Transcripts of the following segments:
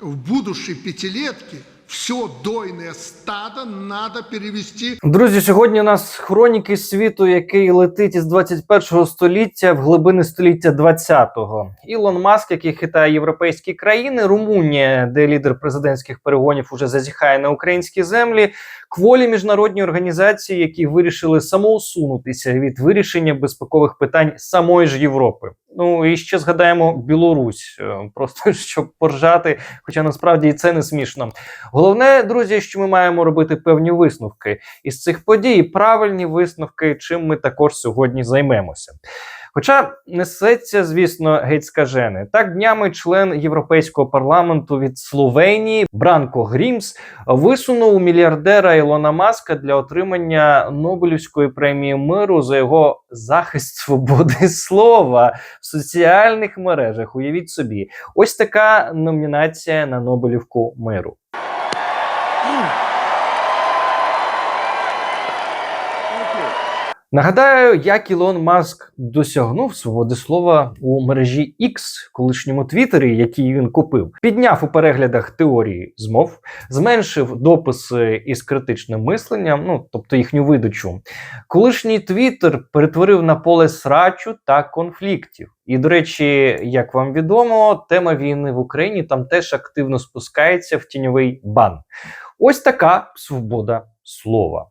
в будущей пятилетке все дойное стадо надо перевести Друзі, сьогодні у нас хроніки світу, який летить із 21 століття в глибини століття 20-го. Ілон Маск, який хитає європейські країни, Румунія, де лідер президентських перегонів уже зазіхає на українські землі, кволі міжнародні організації, які вирішили самоусунутися від вирішення безпекових питань самої ж Європи. Ну і ще згадаємо Білорусь, е, просто щоб поржати, хоча насправді і це не смішно. Головне, друзі, що ми маємо робити певні висновки із цих подій, правильні висновки, чим ми також сьогодні займемося. Хоча несеться, звісно, геть скажене. Так днями член Європейського парламенту від Словенії Бранко Грімс висунув мільярдера Ілона Маска для отримання Нобелівської премії миру за його захист свободи слова в соціальних мережах. Уявіть собі, ось така номінація на Нобелівку миру. Нагадаю, як Ілон Маск досягнув свободи слова у мережі X, колишньому Твіттері, який він купив, підняв у переглядах теорії змов, зменшив дописи із критичним мисленням, ну тобто їхню видачу. Колишній Твіттер перетворив на поле срачу та конфліктів. І, до речі, як вам відомо, тема війни в Україні там теж активно спускається в тіньовий бан. Ось така свобода слова.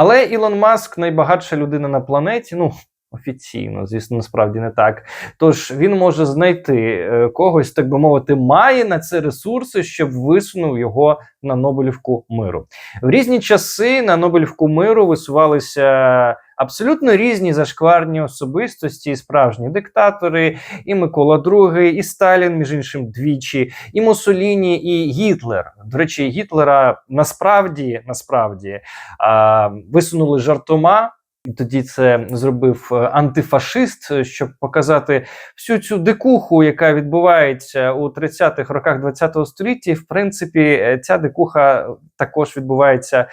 Але Ілон Маск найбагатша людина на планеті. Ну офіційно, звісно, насправді не так. Тож він може знайти е, когось, так би мовити, має на це ресурси, щоб висунув його на Нобелівку миру. В різні часи на Нобелівку миру висувалися. Абсолютно різні зашкварні особистості, і справжні диктатори, і Микола II, і Сталін, між іншим, двічі, і Муссоліні, і Гітлер. До речі, Гітлера насправді насправді а, висунули жартома. І тоді це зробив е, антифашист, щоб показати всю цю дикуху, яка відбувається у 30-х роках ХХ століття. І, в принципі, е, ця дикуха також відбувається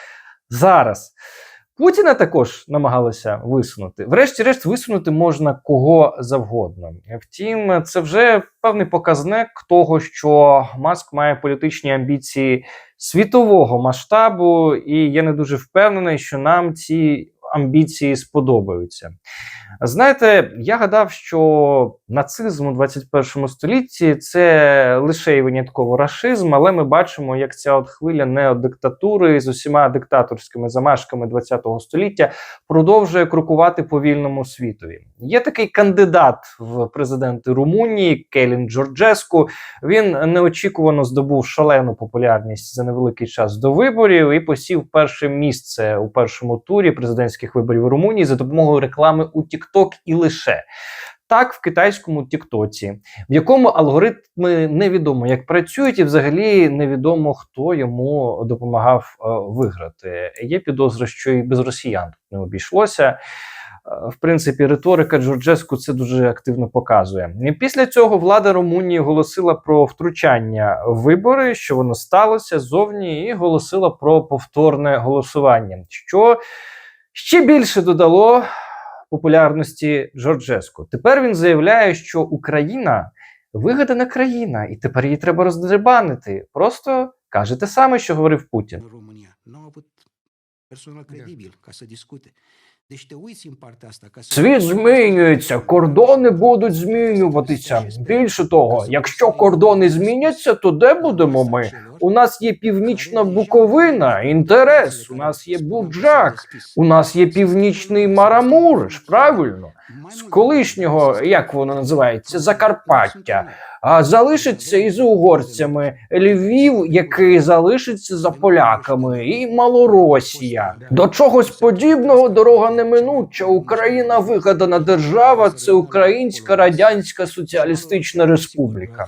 зараз. Путіна також намагалися висунути. Врешті-решт, висунути можна кого завгодно. Втім, це вже певний показник того, що Маск має політичні амбіції світового масштабу, і я не дуже впевнений, що нам ці амбіції сподобаються. Знаєте, я гадав, що нацизм у 21 столітті це лише і винятково рашизм, але ми бачимо, як ця от хвиля неодиктатури з усіма диктаторськими замашками 20 століття продовжує крокувати по вільному світові. Є такий кандидат в президенти Румунії Келін Джорджеску. Він неочікувано здобув шалену популярність за невеликий час до виборів і посів перше місце у першому турі президентських виборів у Румунії за допомогою реклами у TikTok і лише. Так, в китайському Тіктоці, в якому алгоритми невідомо як працюють, і взагалі невідомо хто йому допомагав е, виграти. Є підозра, що і без росіян тут не обійшлося. Е, В принципі, риторика Джорджеску це дуже активно показує. Після цього влада Румунії оголосила про втручання в вибори, що воно сталося зовні, і оголосила про повторне голосування, що ще більше додало популярності Джорджеску. Тепер він заявляє, що Україна вигадана країна, і тепер її треба роздербанити. Просто каже те саме, що говорив Путін. Світ змінюється, кордони будуть змінюватися. Більше того, якщо кордони зміняться, то де будемо ми? У нас є північна Буковина, інтерес. У нас є Буджак, у нас є північний Марамуриш, правильно? З колишнього, як воно називається, Закарпаття. А залишиться і з угорцями Львів, який залишиться за поляками, і Малоросія. До чогось подібного дорога неминуча. Україна вигадана держава, це Українська Радянська Соціалістична Республіка.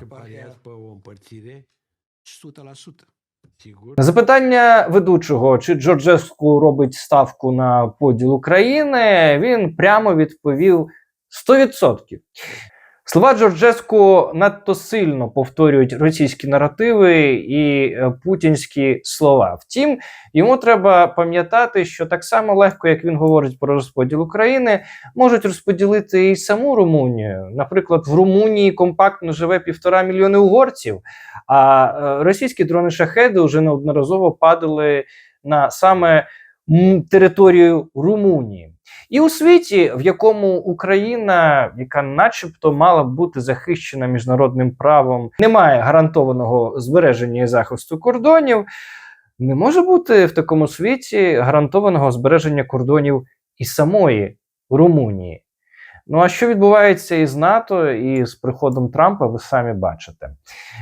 На запитання ведучого, чи Джорджеску робить ставку на поділ України, він прямо відповів 100%. Слова Джорджеску надто сильно повторюють російські наративи і е, путінські слова. Втім, йому треба пам'ятати, що так само легко, як він говорить про розподіл України, можуть розподілити і саму Румунію. Наприклад, в Румунії компактно живе півтора мільйони угорців, а е, російські дрони шахеди вже неодноразово падали на саме територію Румунії. І у світі, в якому Україна, яка начебто мала б бути захищена міжнародним правом, не має гарантованого збереження і захисту кордонів, не може бути в такому світі гарантованого збереження кордонів і самої Румунії. Ну а що відбувається із НАТО і з приходом Трампа, ви самі бачите.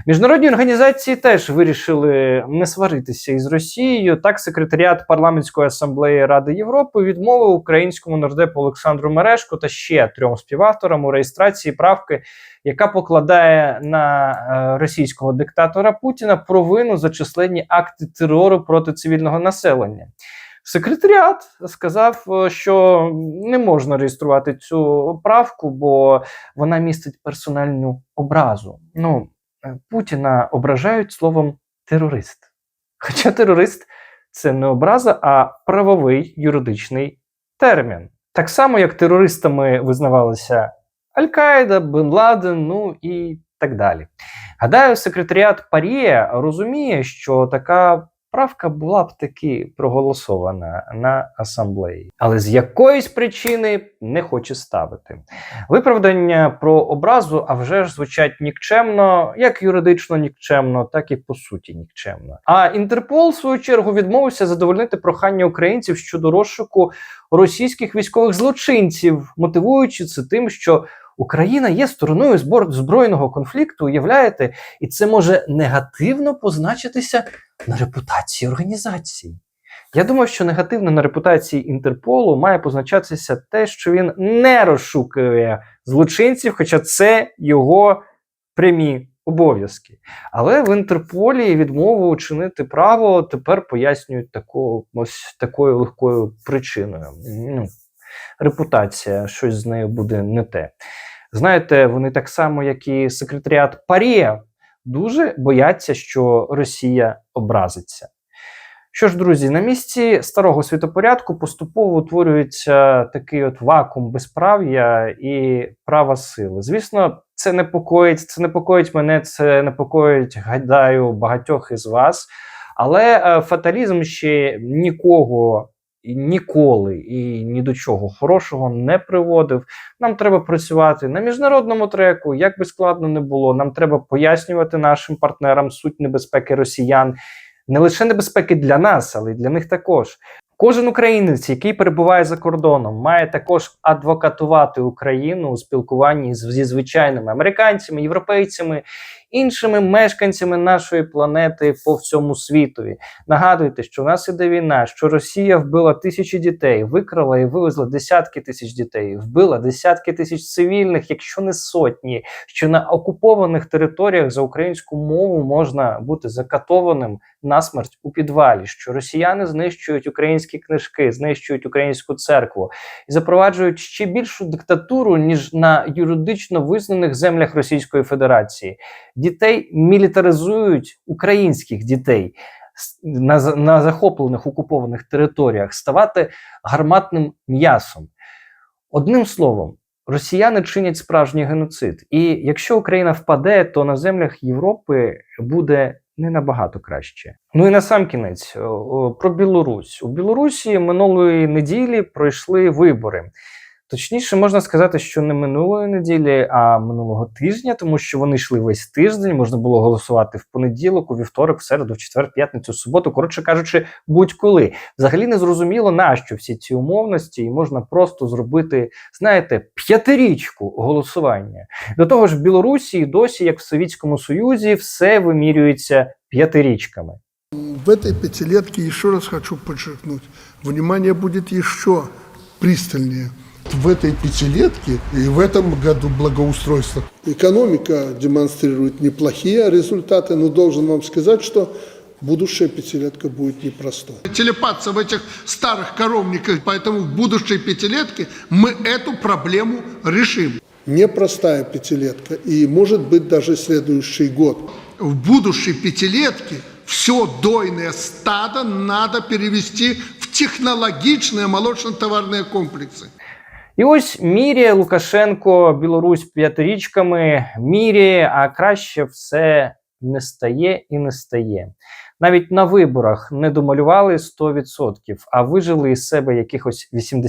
Міжнародні організації теж вирішили не сваритися із Росією. Так, секретаріат парламентської асамблеї Ради Європи відмовив українському нардепу Олександру Мерешку та ще трьом співавторам у реєстрації правки, яка покладає на е, російського диктатора Путіна провину за численні акти терору проти цивільного населення. Секретаріат сказав, е, що не можна реєструвати цю правку, бо вона містить персональну образу. Ну, е, Путіна ображають словом терорист. Хоча терорист це не образа, а правовий юридичний термін. Так само, як терористами визнавалися Аль-Каїда, Бен Ладен, ну і так далі. Гадаю, секретаріат Парія розуміє, що така правка була б таки проголосована на асамблеї, але з якоїсь причини не хоче ставити. Виправдання про образу, а вже ж звучать нікчемно, як юридично нікчемно, так і по суті нікчемно. А Інтерпол, в свою чергу, відмовився задовольнити прохання українців щодо розшуку російських військових злочинців, мотивуючи це тим, що Україна є стороною збор- збройного конфлікту, уявляєте, і це може негативно позначитися на репутації організації. Я думаю, що негативно на репутації Інтерполу має позначатися те, що він не розшукує злочинців, хоча це його прямі обов'язки. Але в Інтерполі відмову учинити право тепер пояснюють таку, ось такою легкою причиною. Ну, репутація, щось з нею буде не те. Знаєте, вони так само, як і секретаріат Парія, дуже бояться, що Росія образиться. Що ж, друзі, на місці старого світопорядку поступово утворюється такий от вакуум безправ'я і права сили. Звісно, це непокоїть, це непокоїть мене, це непокоїть, гадаю, багатьох із вас. Але е, фаталізм ще нікого ніколи і ні до чого хорошого не приводив. Нам треба працювати на міжнародному треку, як би складно не було. Нам треба пояснювати нашим партнерам суть небезпеки росіян, не лише небезпеки для нас, але й для них також. Кожен українець, який перебуває за кордоном, має також адвокатувати Україну у спілкуванні зі звичайними американцями, європейцями, іншими мешканцями нашої планети по всьому світові. Нагадуйте, що в нас іде війна, що Росія вбила тисячі дітей, викрала і вивезла десятки тисяч дітей, вбила десятки тисяч цивільних, якщо не сотні, що на окупованих територіях за українську мову можна бути закатованим насмерть у підвалі, що росіяни знищують українські книжки, знищують українську церкву і запроваджують ще більшу диктатуру ніж на юридично визнаних землях Російської Федерації. Дітей мілітаризують українських дітей на, на захоплених окупованих територіях ставати гарматним м'ясом. Одним словом, росіяни чинять справжній геноцид. І якщо Україна впаде, то на землях Європи буде не набагато краще. Ну і на сам кінець про Білорусь. У Білорусі минулої неділі пройшли вибори. Точніше, можна сказати, що не минулої неділі, а минулого тижня, тому що вони йшли весь тиждень. Можна було голосувати в понеділок, у вівторок, в середу, в четвер, п'ятницю, суботу. Коротше кажучи, будь-коли. Взагалі не зрозуміло, нащо всі ці умовності, і можна просто зробити, знаєте, п'ятирічку голосування. До того ж, в Білорусі досі, як в Совєтському Союзі, все вимірюється п'ятирічками. В этой пятилетке, еще раз хочу подчеркнуть, внимание будет еще пристальнее. В этой пятилетке и в этом году благоустройство. Экономика демонстрирует неплохие результаты, но должен вам сказать, что будущая пятилетка будет непростой. Телепаться в этих старых коровниках, поэтому в будущей пятилетке мы эту проблему решим. непростая пятилетка, и может быть даже следующий год. В будущей пятилетке все дойное стадо надо перевести в технологичные молочно-товарные комплексы. І ось міряє Лукашенко Білорусь п'ятирічками, міряє, а краще все не стає і не стає. Навіть на виборах не домалювали 100%, а вижили із себе якихось 87%.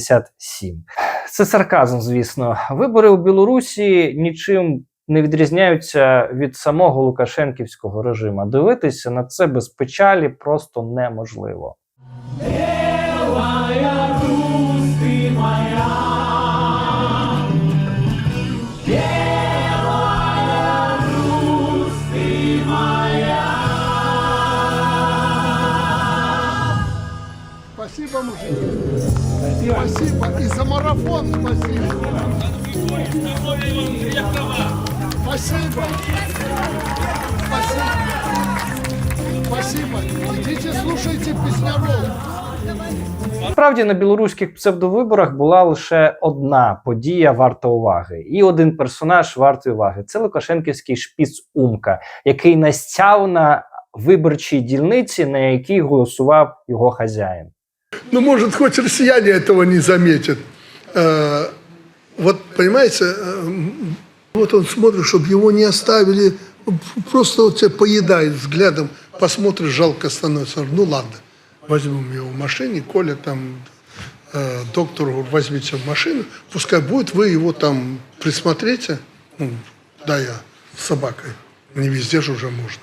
Це сарказм, звісно. Вибори у Білорусі нічим не відрізняються від самого Лукашенківського режиму. Дивитися на це без печалі просто неможливо. Спасибо. И за марафон спасибо. Спасибо. Спасибо. Спасибо. Идите слушайте песняров. Справді на білоруських псевдовиборах була лише одна подія варта уваги, і один персонаж вартий уваги. Це Лукашенківський шпіц Умка, який настяв на виборчій дільниці, на якій голосував його хазяїн. Ну, может, хоть россияне этого не заметят. Э, Вот, понимаете, э, вот он смотрит, чтобы его не оставили, просто вот тебя поедает взглядом, посмотришь, жалко становится. Ну, ладно, возьмем его в машине, Коля там, э, доктор, возьмите в машину, пускай будет, вы его там присмотрите. Ну, да, я с собакой, не везде же уже можно.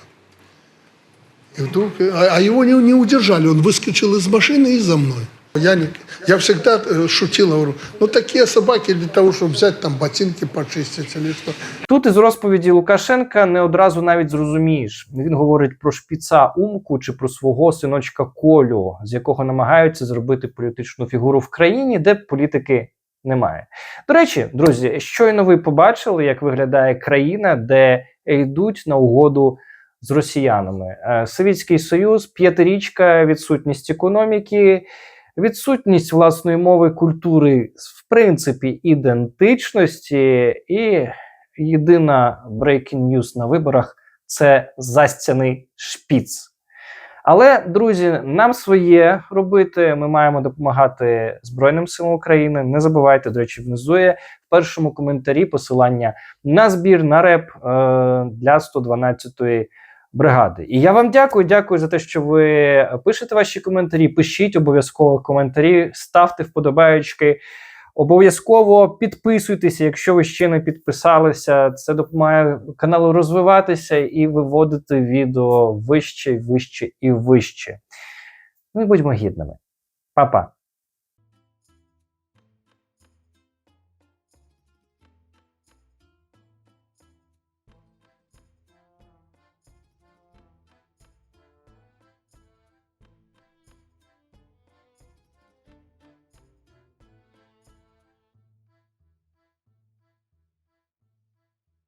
И вдруг, а, а его не, не удержали, он выскочил из машины и за мной. Я, не, я всегда э, шутил, говорю, ну такие собаки для того, чтобы взять там ботинки почистить или что. Тут із розповіді Лукашенка не одразу навіть зрозумієш. Він говорить про шпіца Умку чи про свого синочка Колю, з якого намагаються зробити політичну фігуру в країні, де політики немає. До речі, друзі, щойно ви побачили, як виглядає країна, де йдуть на угоду з росіянами. Е, Совєтський Союз, п'ятирічка, відсутність економіки, відсутність власної мови, культури, в принципі, ідентичності і єдина breaking news на виборах це застяний шпіц. Але, друзі, нам своє робити. Ми маємо допомагати Збройним силам України. Не забувайте, до речі, внизу є в першому коментарі посилання на збір на реп е, для 112-ї бригади. І я вам дякую, дякую за те, що ви пишете ваші коментарі. Пишіть обов'язково коментарі, ставте вподобаючки. Обов'язково підписуйтеся, якщо ви ще не підписалися. Це допомагає каналу розвиватися і виводити відео вище, вище і вище. Ми будьмо гідними. Па-па!